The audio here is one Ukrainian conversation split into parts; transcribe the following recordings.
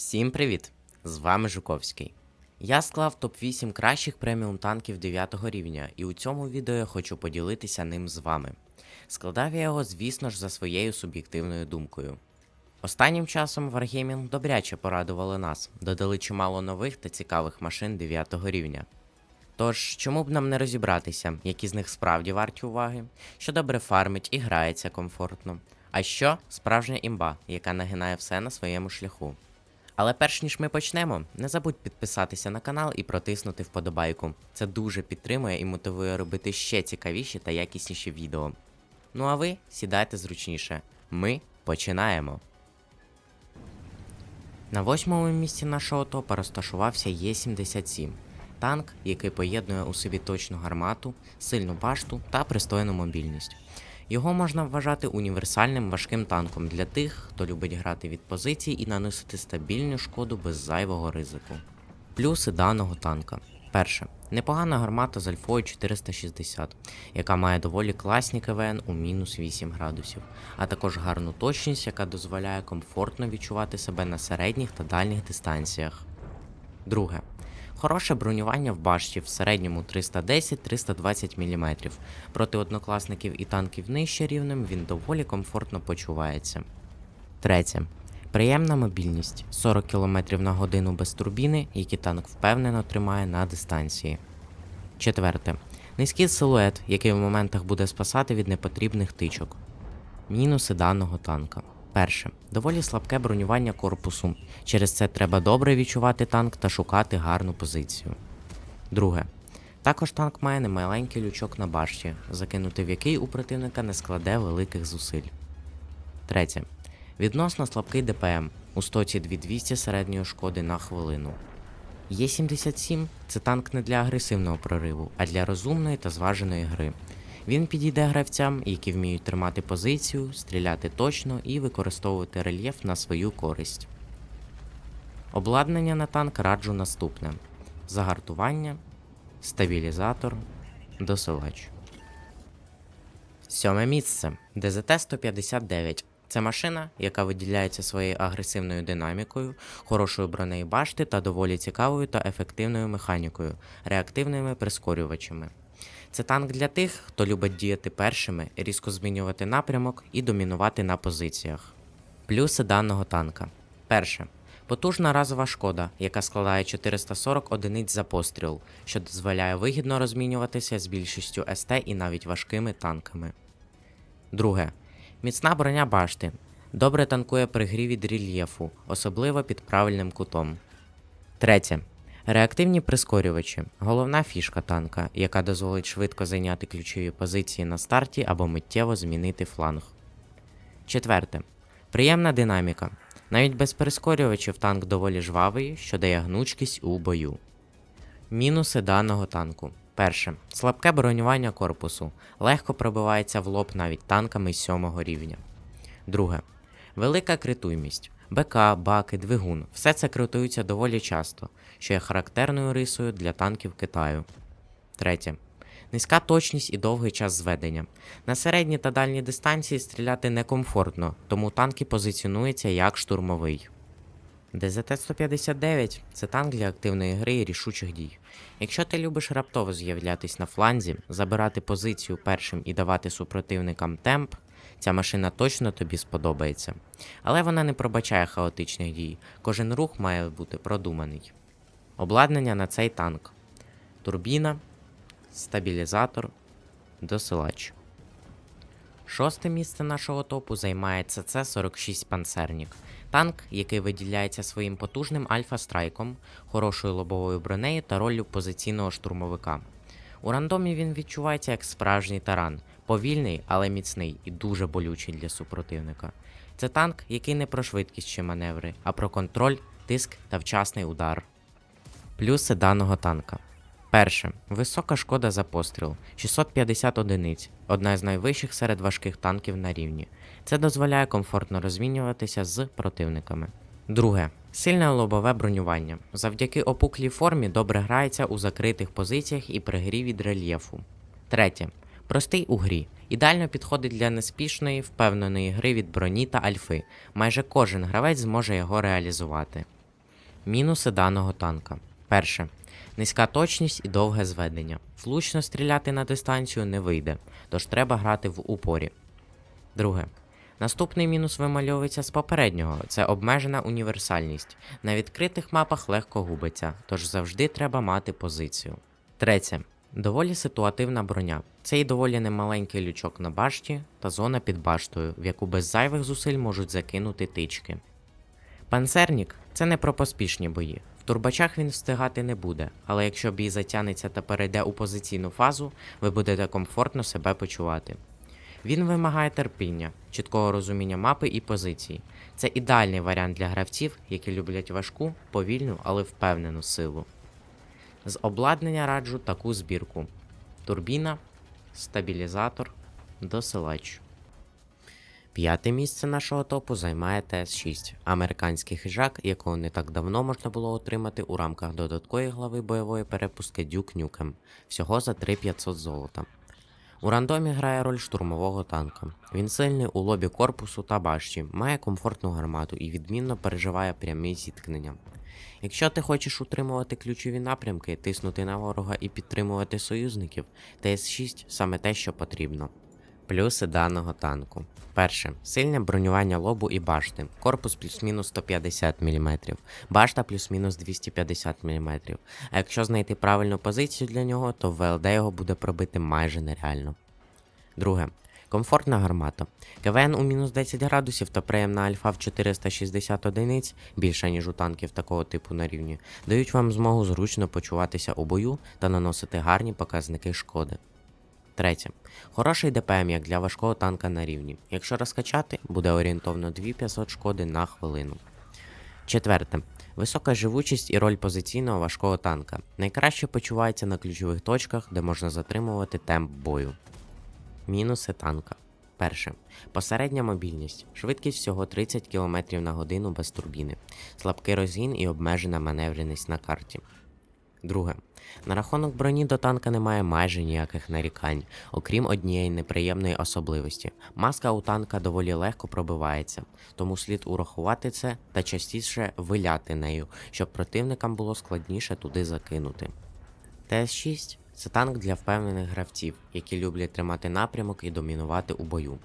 Всім привіт! З вами Жуковський. Я склав топ-8 кращих преміум танків 9 рівня, і у цьому відео я хочу поділитися ним з вами. Складав я його, звісно ж, за своєю суб'єктивною думкою. Останнім часом Wargaming добряче порадували нас, додали чимало нових та цікавих машин 9 рівня. Тож, чому б нам не розібратися, які з них справді варті уваги, що добре фармить і грається комфортно, а що справжня імба, яка нагинає все на своєму шляху. Але перш ніж ми почнемо, не забудь підписатися на канал і протиснути вподобайку. Це дуже підтримує і мотивує робити ще цікавіші та якісніші відео. Ну а ви сідайте зручніше. Ми починаємо. На восьмому місці нашого топа розташувався Є-77. Танк, який поєднує у собі точну гармату, сильну башту та пристойну мобільність. Його можна вважати універсальним важким танком для тих, хто любить грати від позицій і наносити стабільну шкоду без зайвого ризику. Плюси даного танка. Перше. Непогана гармата з альфою 460, яка має доволі класні КВН у мінус 8 градусів, а також гарну точність, яка дозволяє комфортно відчувати себе на середніх та дальніх дистанціях. Друге. Хороше бронювання в башті в середньому 310-320 мм. Проти однокласників і танків нижче рівнем він доволі комфортно почувається. Третє. Приємна мобільність 40 км на годину без турбіни, які танк впевнено тримає на дистанції. Четверте. Низький силует, який в моментах буде спасати від непотрібних тичок. Мінуси даного танка. Перше. Доволі слабке бронювання корпусу. Через це треба добре відчувати танк та шукати гарну позицію. Друге. Також танк має немаленький лючок на башті, закинути в який у противника не складе великих зусиль. Третє. Відносно слабкий ДПМ у стоці 2200 середньої шкоди на хвилину. Є-77 це танк не для агресивного прориву, а для розумної та зваженої гри. Він підійде гравцям, які вміють тримати позицію, стріляти точно і використовувати рельєф на свою користь. Обладнання на танк раджу наступне: загартування, стабілізатор, досилач. Сьоме місце ДЗТ-159. Це машина, яка виділяється своєю агресивною динамікою, хорошою бронею башти та доволі цікавою та ефективною механікою, реактивними прискорювачами. Це танк для тих, хто любить діяти першими, різко змінювати напрямок і домінувати на позиціях. Плюси даного танка. Перше. Потужна разова шкода, яка складає 440 одиниць за постріл, що дозволяє вигідно розмінюватися з більшістю СТ і навіть важкими танками. Друге. Міцна броня башти. Добре танкує при грі від рельєфу, особливо під правильним кутом. Третє. Реактивні прискорювачі головна фішка танка, яка дозволить швидко зайняти ключові позиції на старті або миттєво змінити фланг. Четверте. Приємна динаміка. Навіть без прискорювачів танк доволі жвавий, що дає гнучкість у бою. Мінуси даного танку. Перше. Слабке бронювання корпусу. Легко пробивається в лоб навіть танками 7 рівня. Друге. Велика критуймість. БК, баки, двигун. Все це критується доволі часто, що є характерною рисою для танків Китаю. Третє. Низька точність і довгий час зведення. На середній та дальній дистанції стріляти некомфортно, тому танки позиціонуються як штурмовий. ДЗТ-159 це танк для активної гри і рішучих дій. Якщо ти любиш раптово з'являтись на фланзі, забирати позицію першим і давати супротивникам темп, ця машина точно тобі сподобається. Але вона не пробачає хаотичних дій, кожен рух має бути продуманий. Обладнання на цей танк: турбіна, стабілізатор, досилач. Шосте місце нашого топу займає ЦЦ-46 Панцернік. Танк, який виділяється своїм потужним альфа-страйком, хорошою лобовою бронею та роллю позиційного штурмовика. У рандомі він відчувається як справжній таран, повільний, але міцний і дуже болючий для супротивника. Це танк, який не про швидкість чи маневри, а про контроль, тиск та вчасний удар. Плюси даного танка. Перше. Висока шкода за постріл 650 одиниць, одна з найвищих серед важких танків на рівні. Це дозволяє комфортно розмінюватися з противниками. Друге. Сильне лобове бронювання. Завдяки опуклій формі добре грається у закритих позиціях і при грі від рельєфу. Третє. Простий у грі. Ідеально підходить для неспішної, впевненої гри від броні та альфи. Майже кожен гравець зможе його реалізувати. Мінуси даного танка. Перше. Низька точність і довге зведення. Влучно стріляти на дистанцію не вийде, тож треба грати в упорі. Друге. Наступний мінус вимальовується з попереднього це обмежена універсальність. На відкритих мапах легко губиться, тож завжди треба мати позицію. Третє. Доволі ситуативна броня. Це і доволі немаленький лючок на башті та зона під баштою, в яку без зайвих зусиль можуть закинути тички. Панцернік це не про поспішні бої. В турбачах він встигати не буде, але якщо бій затягнеться та перейде у позиційну фазу, ви будете комфортно себе почувати. Він вимагає терпіння, чіткого розуміння мапи і позицій. Це ідеальний варіант для гравців, які люблять важку, повільну, але впевнену силу. З обладнання раджу таку збірку: турбіна, стабілізатор, досилач. П'яте місце нашого топу займає ТС-6, американський хижак, якого не так давно можна було отримати у рамках додаткової глави бойової перепустки Duke Nukem, всього за 3500 золота. У рандомі грає роль штурмового танка. Він сильний у лобі корпусу та башті, має комфортну гармату і відмінно переживає прямі зіткнення. Якщо ти хочеш утримувати ключові напрямки, тиснути на ворога і підтримувати союзників, ТС-6 саме те, що потрібно. Плюси даного танку. Перше. Сильне бронювання лобу і башти. Корпус плюс-мінус 150 мм, башта плюс-мінус 250 мм. А якщо знайти правильну позицію для нього, то в ВЛД його буде пробити майже нереально. Друге. Комфортна гармата. КВН у мінус 10 градусів та приємна альфа в 460 одиниць, більше ніж у танків такого типу на рівні, дають вам змогу зручно почуватися у бою та наносити гарні показники шкоди. Третє. Хороший ДПМ як для важкого танка на рівні. Якщо розкачати, буде орієнтовно 2500 шкоди на хвилину. Четверте. Висока живучість і роль позиційного важкого танка. Найкраще почувається на ключових точках, де можна затримувати темп бою. Мінуси танка. Перше. Посередня мобільність. Швидкість всього 30 км на годину без турбіни. Слабкий розгін і обмежена маневреність на карті. Друге. На рахунок броні до танка немає майже ніяких нарікань, окрім однієї неприємної особливості. Маска у танка доволі легко пробивається, тому слід урахувати це та частіше виляти нею, щоб противникам було складніше туди закинути. ТС-6 це танк для впевнених гравців, які люблять тримати напрямок і домінувати у бою.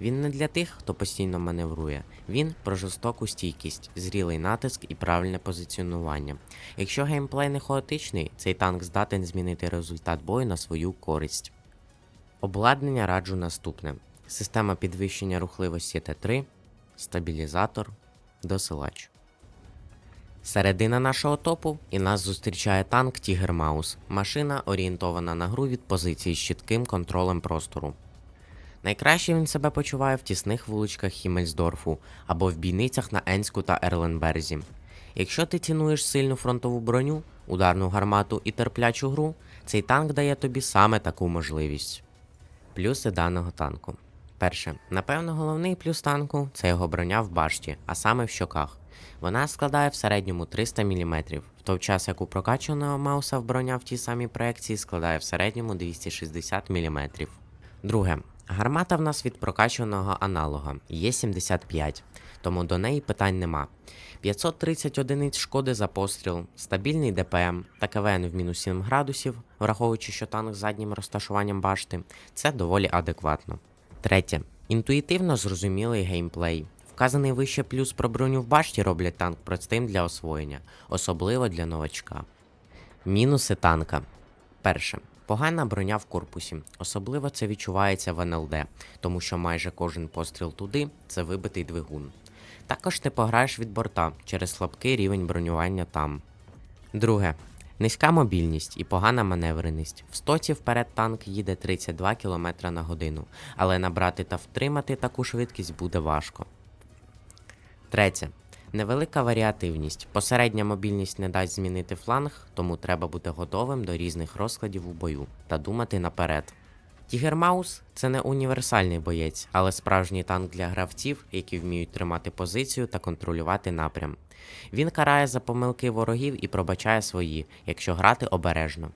Він не для тих, хто постійно маневрує, він про жорстоку стійкість, зрілий натиск і правильне позиціонування. Якщо геймплей не хаотичний, цей танк здатен змінити результат бою на свою користь. Обладнання раджу наступне: система підвищення рухливості Т3, стабілізатор, досилач. Середина нашого топу і нас зустрічає танк Tiger Mouse. Машина орієнтована на гру від позиції з чітким контролем простору. Найкраще він себе почуває в тісних вуличках Хімельсдорфу або в бійницях на Енську та Ерленберзі. Якщо ти цінуєш сильну фронтову броню, ударну гармату і терплячу гру, цей танк дає тобі саме таку можливість. Плюси даного танку. Перше, напевно, головний плюс танку це його броня в башті, а саме в щоках. Вона складає в середньому 300 мм, в той час як у прокачаного мауса в броня в тій самій проекції складає в середньому 260 мм. Друге, гармата в нас від прокачаного аналога є 75, тому до неї питань нема. 530 одиниць шкоди за постріл, стабільний ДПМ та КВН в мінус 7 градусів, враховуючи, що танк з заднім розташуванням башти, це доволі адекватно. Третє. Інтуїтивно зрозумілий геймплей. Вказаний вище плюс про броню в башті роблять танк простим для освоєння, особливо для новачка. Мінуси танка. Перше. Погана броня в корпусі. Особливо це відчувається в НЛД, тому що майже кожен постріл туди це вибитий двигун. Також не пограєш від борта через слабкий рівень бронювання там. Друге. Низька мобільність і погана маневреність. В стоці вперед танк їде 32 км на годину, але набрати та втримати таку швидкість буде важко. Третє. Невелика варіативність. Посередня мобільність не дасть змінити фланг, тому треба бути готовим до різних розкладів у бою та думати наперед. Тігермаус це не універсальний боєць, але справжній танк для гравців, які вміють тримати позицію та контролювати напрям. Він карає за помилки ворогів і пробачає свої, якщо грати обережно.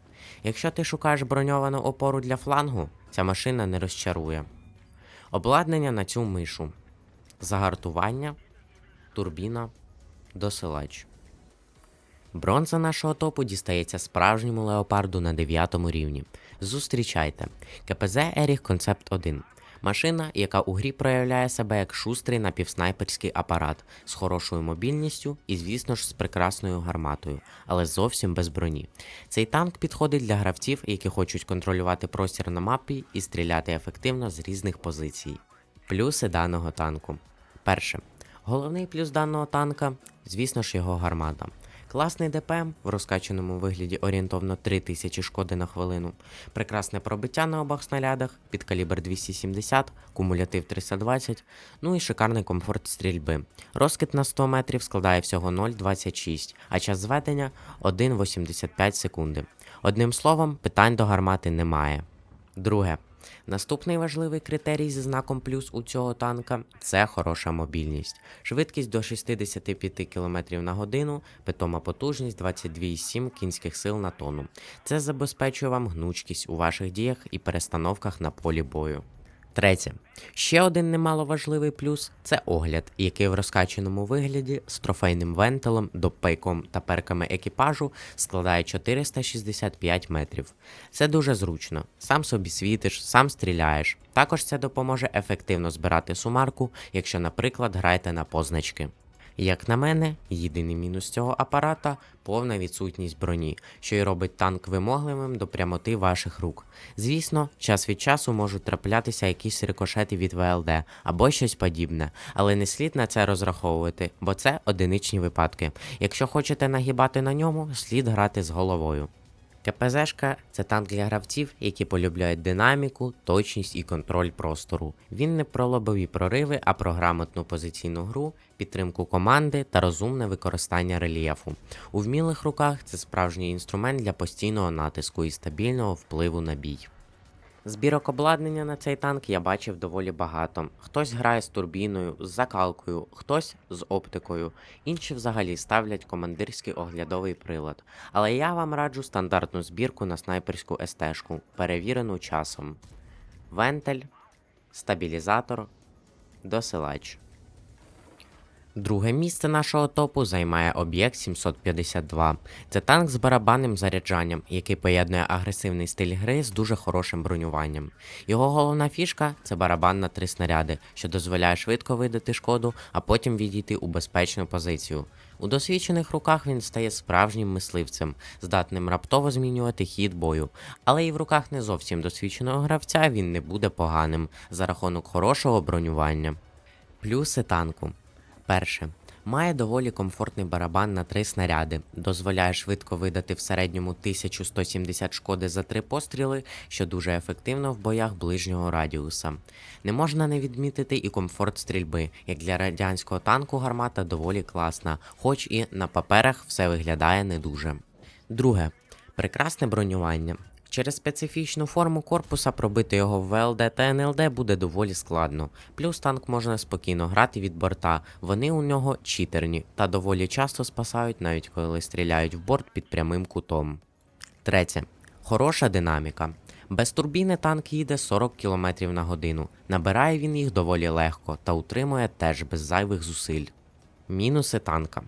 Якщо ти шукаєш броньовану опору для флангу, ця машина не розчарує. Обладнання на цю мишу. Загартування, турбіна, досилач. Бронза нашого топу дістається справжньому леопарду на 9 рівні. Зустрічайте КПЗ Еріх Концепт 1. Машина, яка у грі проявляє себе як шустрий напівснайперський апарат з хорошою мобільністю і, звісно ж, з прекрасною гарматою, але зовсім без броні. Цей танк підходить для гравців, які хочуть контролювати простір на мапі і стріляти ефективно з різних позицій. Плюси даного танку. Перше. Головний плюс даного танка, звісно ж, його гармата. Класний ДПМ в розкачаному вигляді орієнтовно 3000 шкоди на хвилину, прекрасне пробиття на обох снарядах, під калібр 270, кумулятив 320, ну і шикарний комфорт стрільби. Розкид на 100 метрів складає всього 0,26, а час зведення 1,85 секунди. Одним словом, питань до гармати немає. Друге. Наступний важливий критерій зі знаком плюс у цього танка це хороша мобільність. Швидкість до 65 км на годину, питома потужність 22,7 кінських сил на тонну. Це забезпечує вам гнучкість у ваших діях і перестановках на полі бою. Третє. Ще один немаловажливий плюс це огляд, який в розкаченому вигляді з трофейним вентилем, допейком та перками екіпажу складає 465 метрів. Це дуже зручно. Сам собі світиш, сам стріляєш. Також це допоможе ефективно збирати сумарку, якщо, наприклад, граєте на позначки. Як на мене, єдиний мінус цього апарата повна відсутність броні, що й робить танк вимогливим до прямоти ваших рук. Звісно, час від часу можуть траплятися якісь рикошети від ВЛД або щось подібне, але не слід на це розраховувати, бо це одиничні випадки. Якщо хочете нагибати на ньому, слід грати з головою. КПЗшка це танк для гравців, які полюбляють динаміку, точність і контроль простору. Він не про лобові прориви, а про грамотну позиційну гру, підтримку команди та розумне використання рельєфу. У вмілих руках це справжній інструмент для постійного натиску і стабільного впливу на бій. Збірок обладнання на цей танк я бачив доволі багато. Хтось грає з турбіною, з закалкою, хтось з оптикою, інші взагалі ставлять командирський оглядовий прилад. Але я вам раджу стандартну збірку на снайперську СТ-шку, перевірену часом. Вентель, стабілізатор, досилач. Друге місце нашого топу займає об'єкт 752. Це танк з барабанним заряджанням, який поєднує агресивний стиль гри з дуже хорошим бронюванням. Його головна фішка це барабан на три снаряди, що дозволяє швидко видати шкоду, а потім відійти у безпечну позицію. У досвідчених руках він стає справжнім мисливцем, здатним раптово змінювати хід бою. Але і в руках не зовсім досвідченого гравця він не буде поганим за рахунок хорошого бронювання. Плюси танку. Перше. Має доволі комфортний барабан на три снаряди, дозволяє швидко видати в середньому 1170 шкоди за три постріли, що дуже ефективно в боях ближнього радіуса. Не можна не відмітити і комфорт стрільби, як для радянського танку гармата доволі класна, хоч і на паперах все виглядає не дуже. Друге. Прекрасне бронювання. Через специфічну форму корпуса пробити його в ВЛД та НЛД буде доволі складно. Плюс танк можна спокійно грати від борта, вони у нього читерні та доволі часто спасають, навіть коли стріляють в борт під прямим кутом. Третє. Хороша динаміка. Без турбіни танк їде 40 км на годину. Набирає він їх доволі легко та утримує теж без зайвих зусиль. Мінуси танка.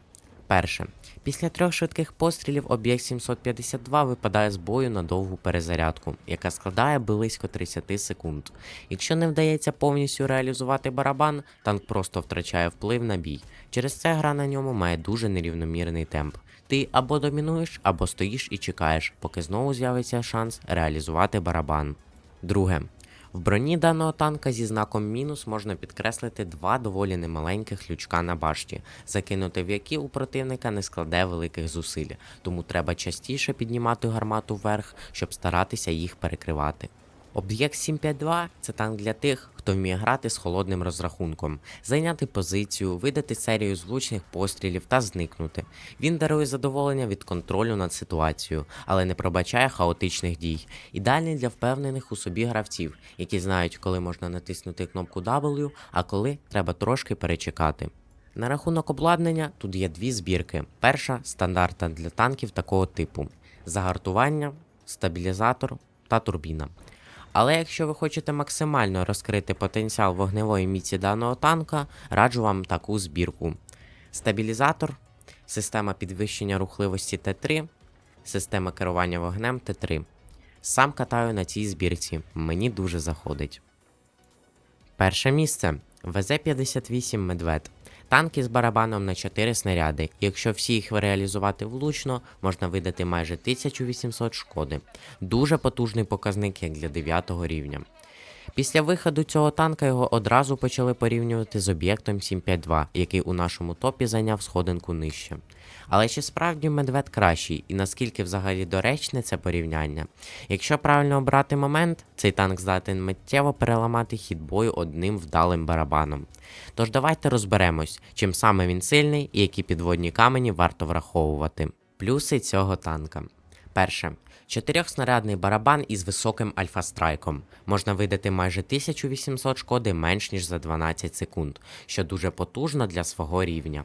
Перше. Після трьох швидких пострілів об'єкт 752 випадає з бою на довгу перезарядку, яка складає близько 30 секунд. Якщо не вдається повністю реалізувати барабан, танк просто втрачає вплив на бій. Через це гра на ньому має дуже нерівномірний темп. Ти або домінуєш, або стоїш і чекаєш, поки знову з'явиться шанс реалізувати барабан. Друге. В броні даного танка зі знаком мінус можна підкреслити два доволі немаленьких лючка на башті, закинути в які у противника не складе великих зусиль, тому треба частіше піднімати гармату вверх, щоб старатися їх перекривати. Об'єкт 752 це танк для тих, хто вміє грати з холодним розрахунком, зайняти позицію, видати серію злучних пострілів та зникнути. Він дарує задоволення від контролю над ситуацією, але не пробачає хаотичних дій. Ідеальний для впевнених у собі гравців, які знають, коли можна натиснути кнопку W, а коли треба трошки перечекати. На рахунок обладнання тут є дві збірки. Перша стандартна для танків такого типу: загартування, стабілізатор та турбіна. Але якщо ви хочете максимально розкрити потенціал вогневої міці даного танка, раджу вам таку збірку: стабілізатор, система підвищення рухливості Т3, система керування вогнем Т3. Сам катаю на цій збірці, мені дуже заходить. Перше місце ВЗ-58 Медвед. Танки з барабаном на 4 снаряди. Якщо всі їх реалізувати влучно, можна видати майже 1800 шкоди. Дуже потужний показник як для 9 рівня. Після виходу цього танка його одразу почали порівнювати з об'єктом 752, який у нашому топі зайняв сходинку нижче. Але чи справді медвед кращий і наскільки взагалі доречне це порівняння? Якщо правильно обрати момент, цей танк здатен миттєво переламати хід бою одним вдалим барабаном. Тож давайте розберемось, чим саме він сильний і які підводні камені варто враховувати. Плюси цього танка. Перше. Чотирьохснарядний барабан із високим альфа-страйком. Можна видати майже 1800 шкоди менш ніж за 12 секунд, що дуже потужно для свого рівня.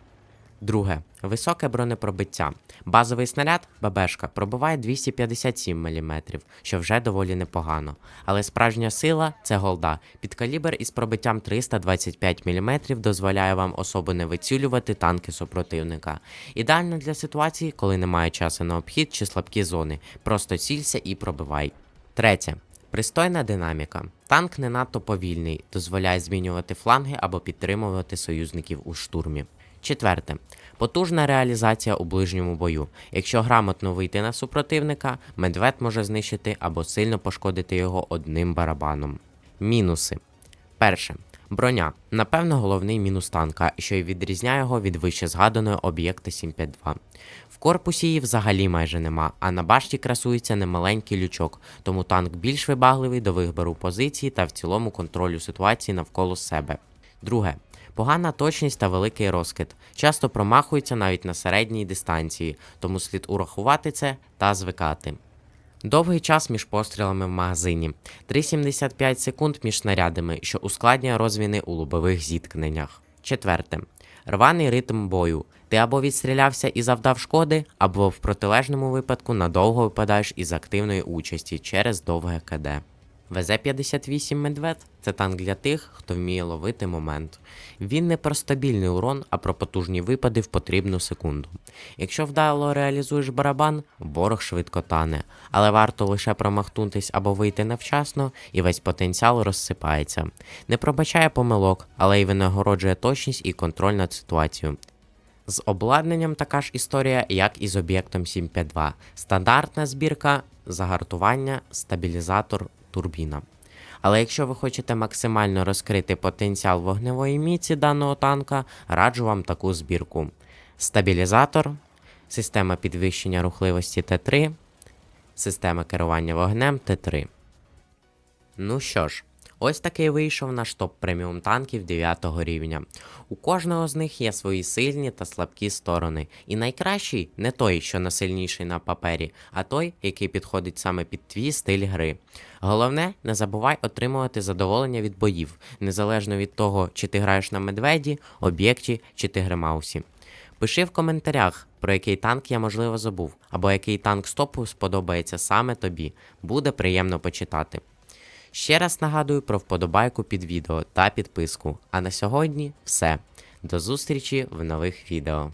Друге. Високе бронепробиття. Базовий снаряд ББшка пробиває 257 мм, що вже доволі непогано. Але справжня сила це голда. Підкалібр із пробиттям 325 мм дозволяє вам особо не вицілювати танки супротивника. Ідеально для ситуації, коли немає часу на обхід чи слабкі зони. Просто цілься і пробивай. Третє. Пристойна динаміка. Танк не надто повільний, дозволяє змінювати фланги або підтримувати союзників у штурмі. Четверте. Потужна реалізація у ближньому бою. Якщо грамотно вийти на супротивника, медвед може знищити або сильно пошкодити його одним барабаном. Мінуси. Перше. Броня. Напевно, головний мінус танка, що й відрізняє його від вище згаданої об'єкта 752. В корпусі її взагалі майже нема, а на башті красується немаленький лючок, тому танк більш вибагливий до вибору позиції та в цілому контролю ситуації навколо себе. Друге. Погана точність та великий розкид. Часто промахується навіть на середній дистанції, тому слід урахувати це та звикати. Довгий час між пострілами в магазині 3,75 секунд між снарядами, що ускладнює розвіни у лобових зіткненнях. Четверте. Рваний ритм бою. Ти або відстрілявся і завдав шкоди, або в протилежному випадку надовго випадаєш із активної участі через довге КД. ВЗ-58 Медвед це танк для тих, хто вміє ловити момент. Він не про стабільний урон, а про потужні випади в потрібну секунду. Якщо вдало реалізуєш барабан, ворог швидко тане, але варто лише промахнутись або вийти невчасно, і весь потенціал розсипається. Не пробачає помилок, але й винагороджує точність і контроль над ситуацією. З обладнанням така ж історія, як і з об'єктом 752. Стандартна збірка, загартування, стабілізатор, турбіна. Але якщо ви хочете максимально розкрити потенціал вогневої міці даного танка, раджу вам таку збірку: стабілізатор, система підвищення рухливості Т3, система керування вогнем Т3. Ну що ж, ось такий вийшов наш топ преміум танків 9 рівня. У кожного з них є свої сильні та слабкі сторони. І найкращий не той, що найсильніший на папері, а той, який підходить саме під твій стиль гри. Головне, не забувай отримувати задоволення від боїв, незалежно від того, чи ти граєш на медведі, об'єкті чи ти гримаусі. Пиши в коментарях, про який танк я можливо забув, або який танк стопу сподобається саме тобі. Буде приємно почитати. Ще раз нагадую про вподобайку під відео та підписку. А на сьогодні все. До зустрічі в нових відео.